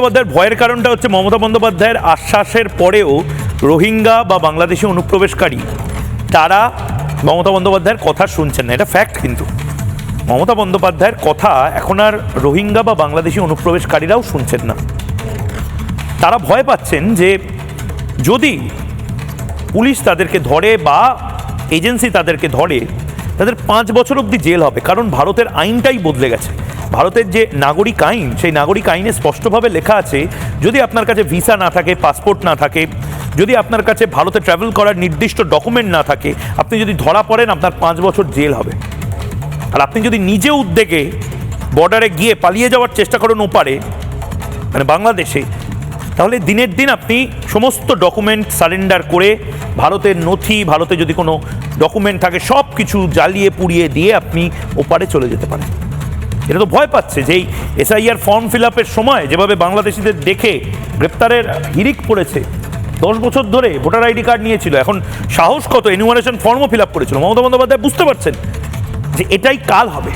বন্দ্যোপাধ্যায়ের ভয়ের কারণটা হচ্ছে মমতা বন্দ্যোপাধ্যায়ের আশ্বাসের পরেও রোহিঙ্গা বা বাংলাদেশি অনুপ্রবেশকারী, তারা মমতা বন্দ্যোপাধ্যায়ের কথা শুনছেন না। এটা ফ্যাক্ট কিন্তু। মমতা বন্দ্যোপাধ্যায়ের কথা এখন আর রোহিঙ্গা বা বাংলাদেশি অনুপ্রবেশকারীরাও শুনছেন না। তারা ভয় পাচ্ছেন যে যদি পুলিশ তাদেরকে ধরে বা এজেন্সি তাদেরকে ধরে, তাদের পাঁচ বছর অবধি জেল হবে, কারণ ভারতের আইনটাই বদলে গেছে। ভারতের যে নাগরিক আইন, সেই নাগরিক আইনে স্পষ্টভাবে লেখা আছে, যদি আপনার কাছে ভিসা না থাকে, পাসপোর্ট না থাকে, যদি আপনার কাছে ভারতে ট্রাভেল করার নির্দিষ্ট ডকুমেন্ট না থাকে, আপনি যদি ধরা পড়েন, আপনার পাঁচ বছর জেল হবে। আর আপনি যদি নিজে উদ্যোগে বর্ডারে গিয়ে পালিয়ে যাওয়ার চেষ্টা করেন ওপারে মানে বাংলাদেশে, তাহলে দিনের দিন আপনি সমস্ত ডকুমেন্ট সারেন্ডার করে ভারতের নথি, ভারতে যদি কোনো ডকুমেন্ট থাকে সব কিছু জ্বালিয়ে পুড়িয়ে দিয়ে আপনি ওপারে চলে যেতে পারেন। এটা তো ভয় পাচ্ছে যে এই এসআইআর ফর্ম ফিল আপের সময় যেভাবে বাংলাদেশিদের দেখে গ্রেপ্তারের হিরিক পড়েছে, দশ বছর ধরে ভোটার আইডি কার্ড নিয়েছিল, এখন সাহস কত? এনুমারেশন ফর্মও ফিল আপ করেছিল। মমতা বন্দ্যোপাধ্যায় বুঝতে পারছেন যে এটাই কাল হবে।